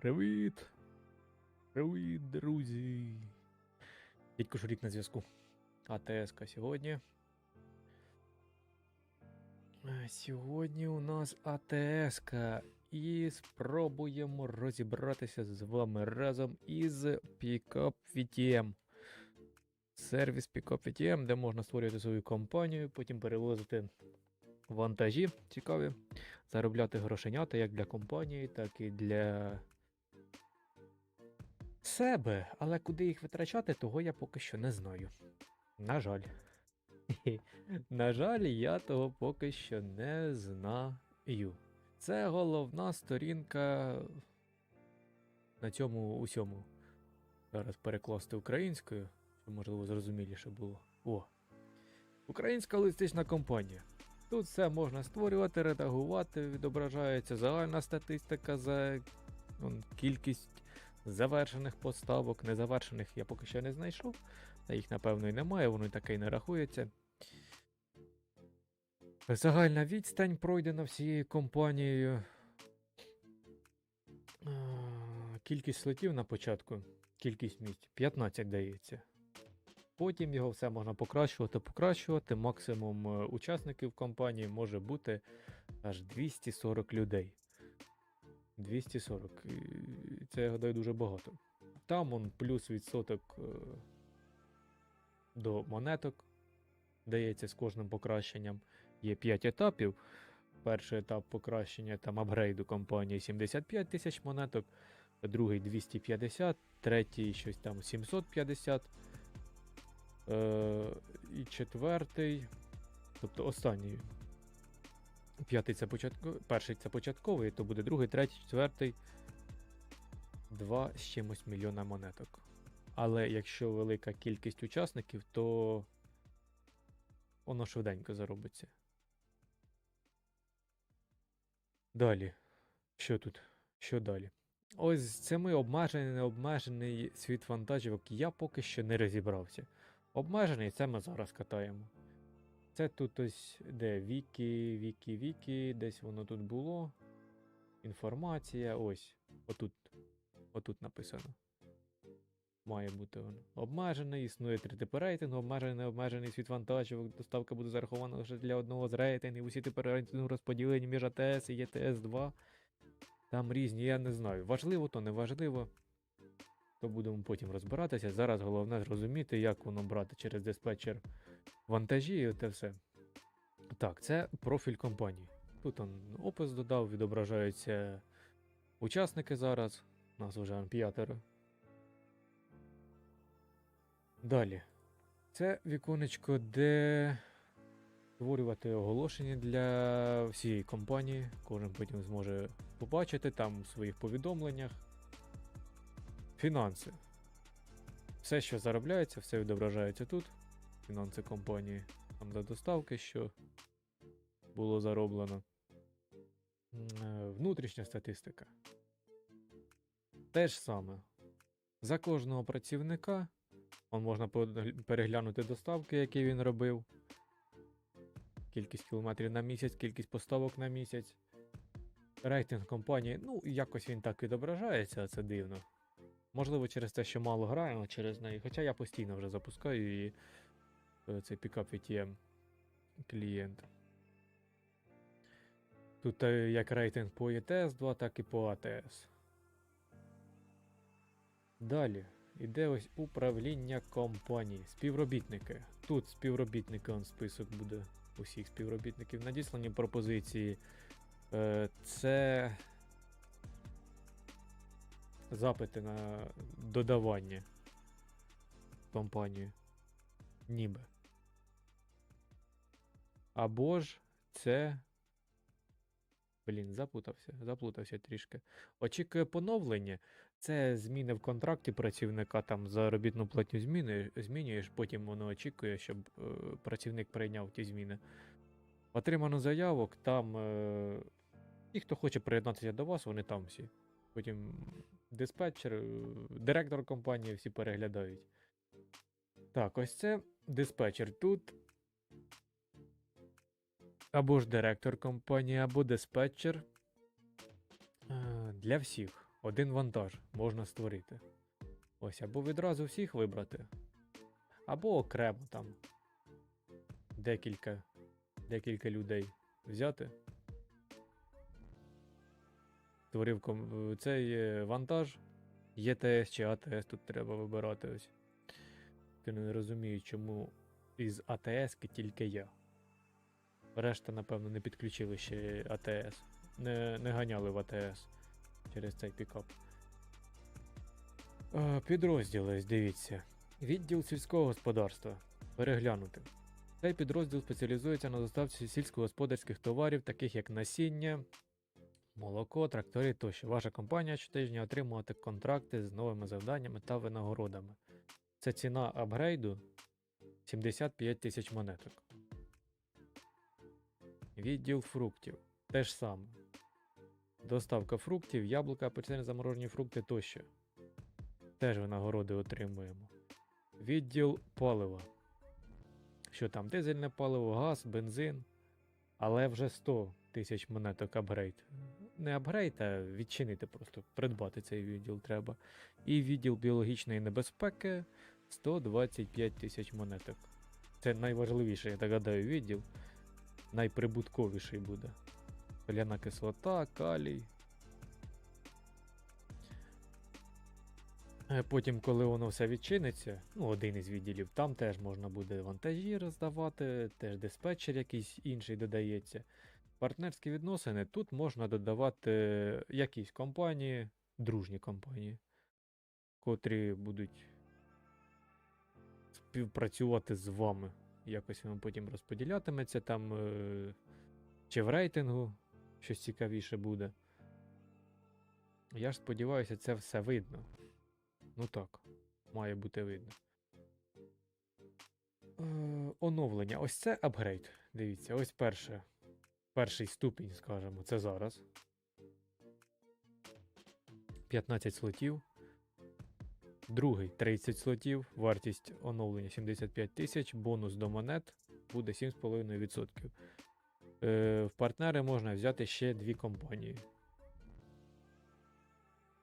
Привіт! Привіт, друзі! Дідько Шурік на зв'язку. АТС-ка сьогодні. Е, Сьогодні у нас АТС-ка. І спробуємо розібратися з вами разом із Pickup VTM. Сервіс Pickup VTM, де можна створювати свою компанію, потім перевозити вантажі цікаві, заробляти грошенята як для компанії, так і для себе. Але куди їх витрачати, того я поки що не знаю. На жаль. На жаль, я того поки що не знаю. Це головна сторінка на цьому усьому. Зараз перекласти українською, щоб можливо зрозуміліше було. О. Українська логістична компанія. Тут все можна створювати, редагувати, відображається загальна статистика за кількість завершених поставок. Незавершених я поки що не знайшов. Їх, напевно, і немає, воно таке і не рахується. Загальна відстань пройдена всією компанією. Кількість слотів на початку, кількість місць 15 дається. Потім його все можна покращувати, покращувати. Максимум е, учасників компанії може бути аж 240 людей. 240. Це я гадаю дуже багато. Там он плюс відсоток е, до монеток дається з кожним покращенням. Є 5 етапів. Перший етап покращення там апгрейду компанії 75 тисяч монеток, другий 250, третій щось там 750. Е, і четвертий, тобто останній. П'ятий це початковий, перший це початковий, то буде другий, третій, четвертий. Два з чимось мільйона монеток. Але якщо велика кількість учасників, то воно швиденько заробиться. Далі. Що тут? Що далі? Ось з цими обмежений, необмежений світ вантажівок я поки що не розібрався. Обмежений це ми зараз катаємо. Це тут ось де Вікі, Вікі, Вікі, десь воно тут було. Інформація, ось. Отут. Отут написано. Має бути воно. Обмежений, існує три типи рейтингу, обмежений, необмежений світ вантажівок. Доставка буде зарахована лише для одного з рейтингів. Усі типи рейтингу розподілені між АТС і ЄТС 2. Там різні, я не знаю. Важливо, то не важливо. То будемо потім розбиратися. Зараз головне зрозуміти, як воно брати через диспетчер вантажі і те все. Так, це профіль компанії. Тут он опис додав, відображаються учасники зараз. Нас вже п'ятеро. Далі. Це віконечко, де створювати оголошення для всієї компанії. Кожен потім зможе побачити там в своїх повідомленнях. Фінанси. Все, що заробляється, все відображається тут. Фінанси компанії. Там за доставки, що було зароблено. Е, Внутрішня статистика. Те ж саме. За кожного працівника можна переглянути доставки, які він робив. Кількість кілометрів на місяць, кількість поставок на місяць. Рейтинг компанії, ну, якось він так відображається, це дивно. Можливо, через те, що мало граємо через неї. Хоча я постійно вже запускаю її. е, Цей пікап VTM клієнт. Тут е, як рейтинг по ETS 2, так і по ATS. Далі. Іде ось управління компанії. Співробітники. Тут співробітники, список буде усіх співробітників. Надіслані пропозиції. Е, Це запити на додавання в компанію. Ніби. Або ж це. Блін, заплутався, заплутався трішки. Очікує поновлення. Це зміни в контракті працівника, там заробітну платню зміни, змінюєш, потім воно очікує, щоб е, працівник прийняв ті зміни. Отримано заявок, там е, ті, хто хоче приєднатися до вас, вони там всі. Потім диспетчер, е, директор компанії всі переглядають. Так, ось це диспетчер. Тут або ж директор компанії, або диспетчер. Е, Для всіх. Один вантаж можна створити. Ось, або відразу всіх вибрати, або окремо там декілька, декілька людей взяти. Створив ком- цей е, вантаж, ЄТС чи АТС тут треба вибирати ось. Я не розумію, чому із АТС тільки я. Решта, напевно, не підключили ще АТС. Не, не ганяли в АТС через цей пікап. Підрозділи, дивіться. Відділ сільського господарства. Переглянути. Цей підрозділ спеціалізується на доставці сільськогосподарських товарів, таких як насіння, молоко, трактори тощо. Ваша компанія щотижня отримувати контракти з новими завданнями та винагородами. Це ціна апгрейду 75 тисяч монеток. Відділ фруктів. Те ж саме. Доставка фруктів, яблука, апельсини, заморожені фрукти тощо. Теж винагороди отримуємо. Відділ палива. Що там? Дизельне паливо, газ, бензин. Але вже 100 тисяч монеток апгрейд. Не апгрейд, а відчинити просто, придбати цей відділ треба. І відділ біологічної небезпеки 125 тисяч монеток. Це найважливіший, я так гадаю, відділ. Найприбутковіший буде. Соляна кислота, калій. Е, Потім, коли воно все відчиниться, ну, один із відділів, там теж можна буде вантажі роздавати, теж диспетчер якийсь інший додається. Партнерські відносини тут можна додавати якісь компанії, дружні компанії, котрі будуть співпрацювати з вами. Якось воно потім розподілятиметься там, е, чи в рейтингу щось цікавіше буде. Я ж сподіваюся, це все видно. Ну так, має бути видно. Е, оновлення. Ось це апгрейд. Дивіться, ось перше. Перший ступінь, скажімо, це зараз. 15 слотів. Другий 30 слотів. Вартість оновлення 75 тисяч. Бонус до монет буде 7,5%. Е, в партнери можна взяти ще дві компанії.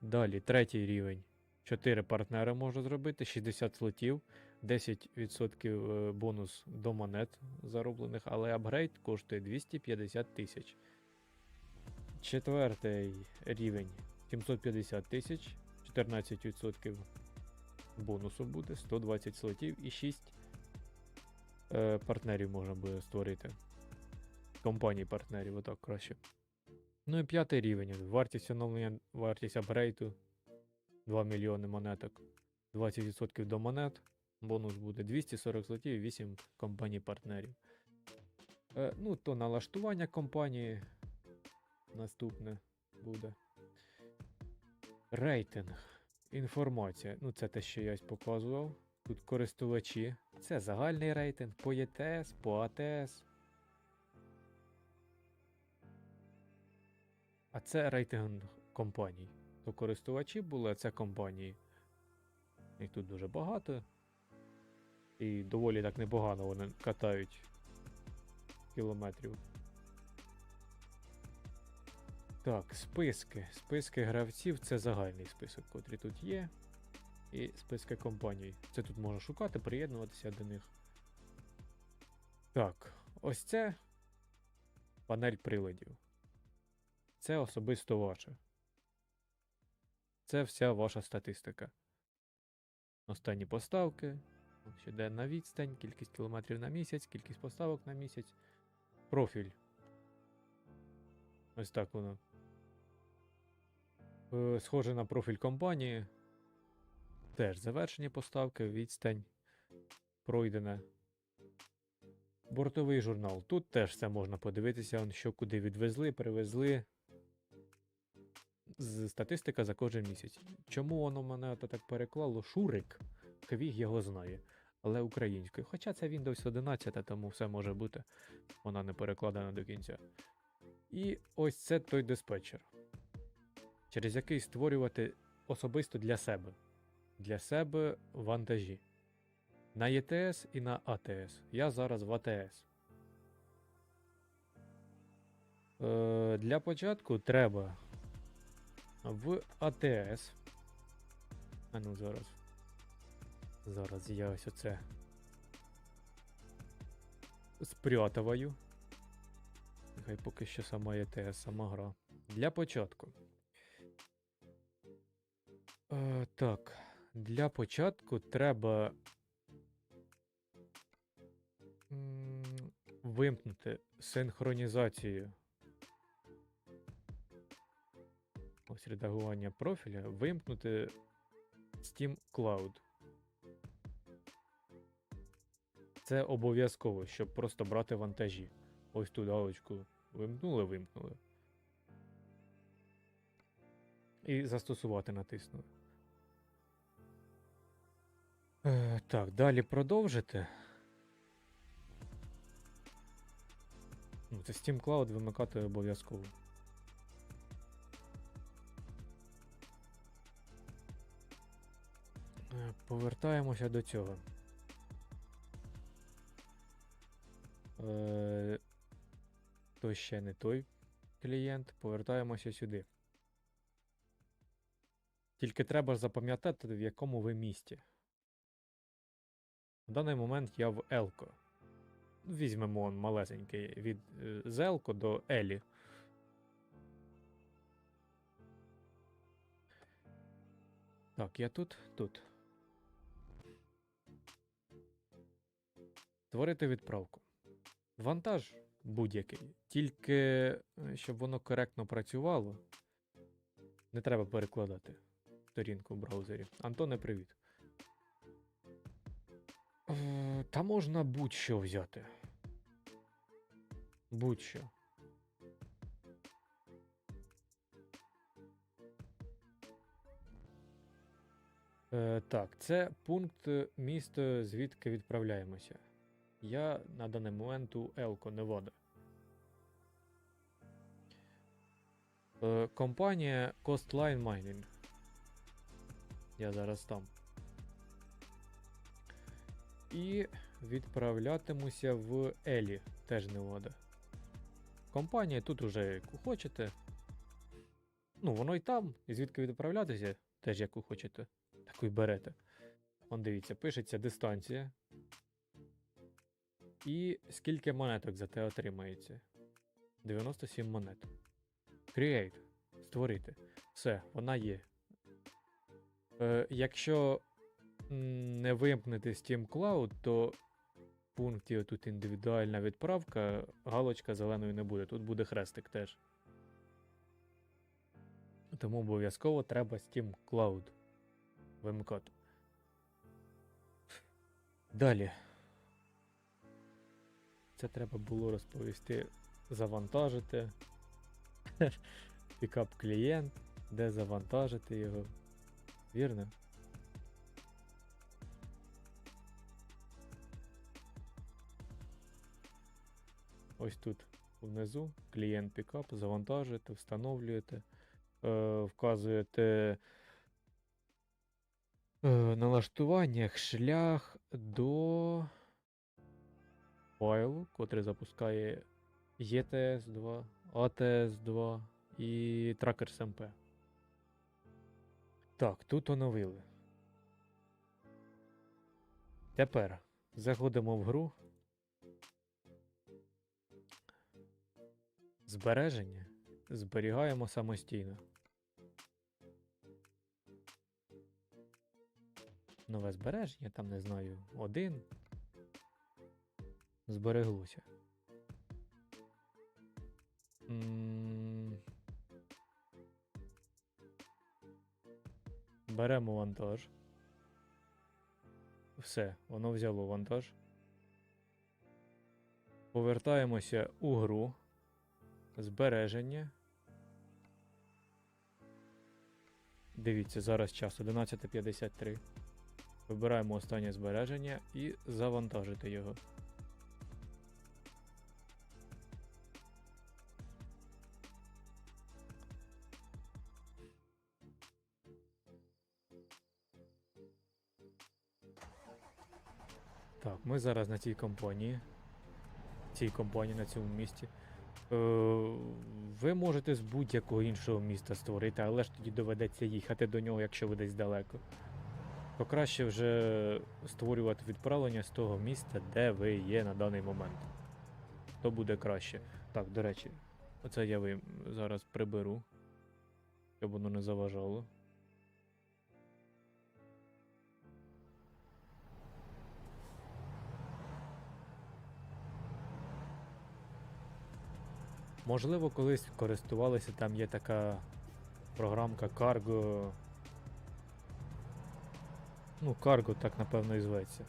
Далі, третій рівень. 4 партнери можна зробити, 60 слотів, 10% е, бонус до монет зароблених, але апгрейд коштує 250 тисяч. Четвертий рівень 750 тисяч, 14% бонусу буде, 120 слотів і 6 е, партнерів можна буде створити. Компаній партнерів, отак краще. Ну і п'ятий рівень. Вартість оновлення, вартість апгрейду 2 мільйони монеток. 20% до монет. Бонус буде 240 злотів і 8 компаній партнерів. Е, ну, то налаштування компанії наступне буде. Рейтинг. Інформація. Ну, це те, що я ось показував. Тут користувачі. Це загальний рейтинг по ЄТС, по АТС. А це рейтинг компаній. То користувачі були, а це компанії. Їх тут дуже багато. І доволі так непогано вони катають кілометрів. Так, списки. Списки гравців це загальний список, котрий тут є. І списки компаній. Це тут можна шукати, приєднуватися до них. Так, ось це панель приладів. Це особисто ваше. Це вся ваша статистика. Останні поставки, щоденна відстань, кількість кілометрів на місяць, кількість поставок на місяць, профіль. Ось так воно. Е, Схоже на профіль компанії. Теж завершені поставки, відстань пройдена. Бортовий журнал. Тут теж все можна подивитися, що куди відвезли, привезли. З статистика за кожен місяць. Чому воно мене так переклало? Шурик. Квіг його знає. Але українською. Хоча це Windows 11, тому все може бути. Вона не перекладена до кінця. І ось це той диспетчер, через який створювати особисто для себе. Для себе вантажі. На ЄТС і на АТС. Я зараз в АТС. Е, для початку треба в АТС. А ну зараз. Зараз я ось оце спрятаваю. Нехай поки що сама АТС, сама гра. Для початку. Е, так, для початку треба вимкнути синхронізацію. Ось редагування профіля, вимкнути Steam Cloud. Це обов'язково, щоб просто брати вантажі. Ось ту галочку вимкнули, вимкнули. І застосувати натиснули. Е, так, далі продовжити. Ну, це Steam Cloud вимикати обов'язково. Повертаємося до цього. Е, то ще не той клієнт. Повертаємося сюди. Тільки треба запам'ятати, в якому ви місті. В даний момент я в Елко. Візьмемо он малесенький від е, з Елко до Елі. Так, я тут, тут. Творити відправку. Вантаж будь-який. Тільки е, щоб воно коректно працювало. Не треба перекладати сторінку в браузері. Антоне, привіт. Е, Та можна будь-що взяти. Будь-що. Е, так, це пункт місто, звідки відправляємося. Я на даний момент у Елко, Невада. Е, компанія Coastline Mining. Я зараз там. І відправлятимуся в Елі, теж Невада. Компанія тут уже яку хочете. Ну, воно і там, і звідки відправлятися, теж яку хочете. Таку й берете. Вон дивіться, пишеться дистанція. І скільки монеток за те отримається? 97 монет. Create. Створити. Все, вона є. Е, якщо не вимкнути Steam Cloud, то в пункті тут індивідуальна відправка, галочка зеленою не буде. Тут буде хрестик теж. Тому обов'язково треба Steam Cloud вимикати. Далі. Це треба було розповісти, завантажити. Пікап клієнт, де завантажити його. Вірно? Ось тут внизу клієнт пікап, завантажуєте, встановлюєте, е, вказуєте е, налаштуваннях шлях до файлу, котрий запускає ETS2, ATS2 і Trackers MP. Так, тут оновили. Тепер заходимо в гру. Збереження зберігаємо самостійно. Нове збереження, там не знаю, один. Збереглося. Беремо вантаж. Все, воно взяло вантаж. Повертаємося у гру. Збереження. Дивіться, зараз час 11.53. Вибираємо останнє збереження і завантажити його. Так, ми зараз на цій компанії. Цій компанії на цьому місці. Е, ви можете з будь-якого іншого міста створити, але ж тоді доведеться їхати до нього, якщо ви десь далеко. То краще вже створювати відправлення з того міста, де ви є на даний момент. То буде краще. Так, до речі, оце я ви зараз приберу, щоб воно не заважало. Можливо, колись користувалися, там є така програмка Cargo. Ну, Cargo так напевно і зветься.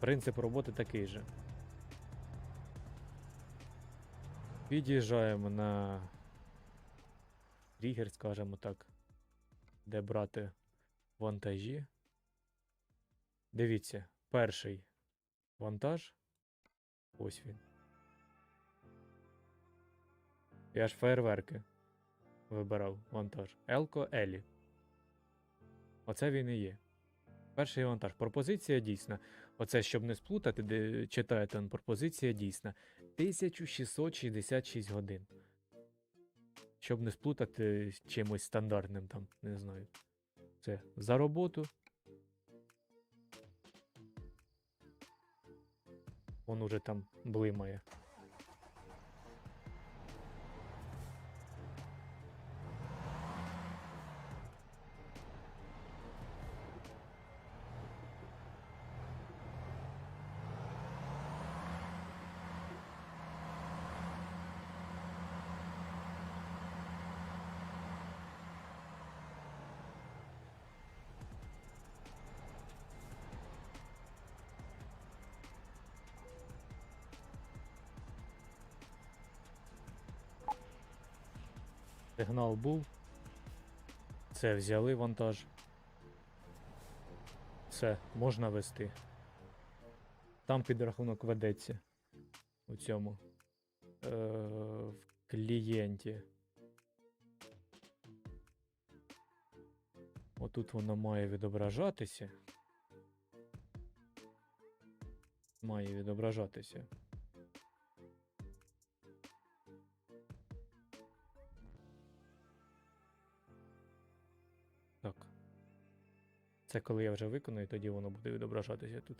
Принцип роботи такий же. Під'їжджаємо на тригер, скажімо так, де брати вантажі. Дивіться, перший вантаж. Ось він. Я ж фейерверки вибирав вантаж. Елко Елі. Оце він і є. Перший вантаж. Пропозиція дійсна. Оце, щоб не сплутати, де читаєте он, пропозиція дійсна. 1666 годин. Щоб не сплутати з чимось стандартним там, не знаю. Це за роботу. Он уже там блимає. Сигнал був. Це взяли вантаж. Все, можна вести. Там підрахунок ведеться. У цьому. Е, в клієнті. Отут воно має відображатися. Має відображатися. Це коли я вже виконую, тоді воно буде відображатися тут.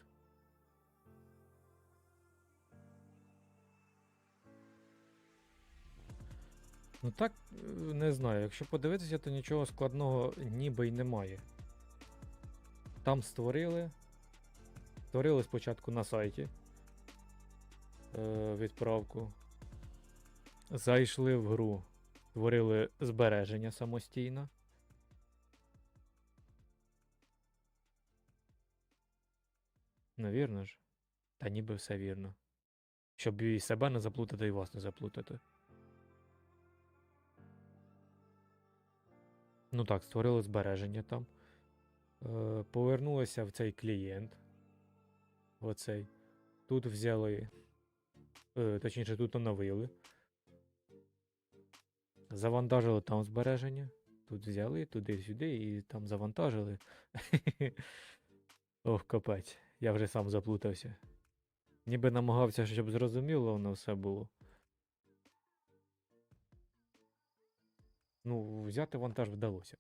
Ну так, е, не знаю. Якщо подивитися, то нічого складного ніби й немає. Там створили. Створили спочатку на сайті е, відправку. Зайшли в гру, створили збереження самостійно. Навірно ж. Та ніби все вірно. Щоб і себе не заплутати, і вас не заплутати. Ну так, створили збереження там. Е, повернулися в цей клієнт. Оцей. Тут взяли. Е, точніше, тут оновили. Завантажили там збереження. Тут взяли, туди-сюди і там завантажили. Ох, капець. Я вже сам заплутався. Ніби намагався, щоб зрозуміло воно все було. Ну, взяти вантаж вдалося.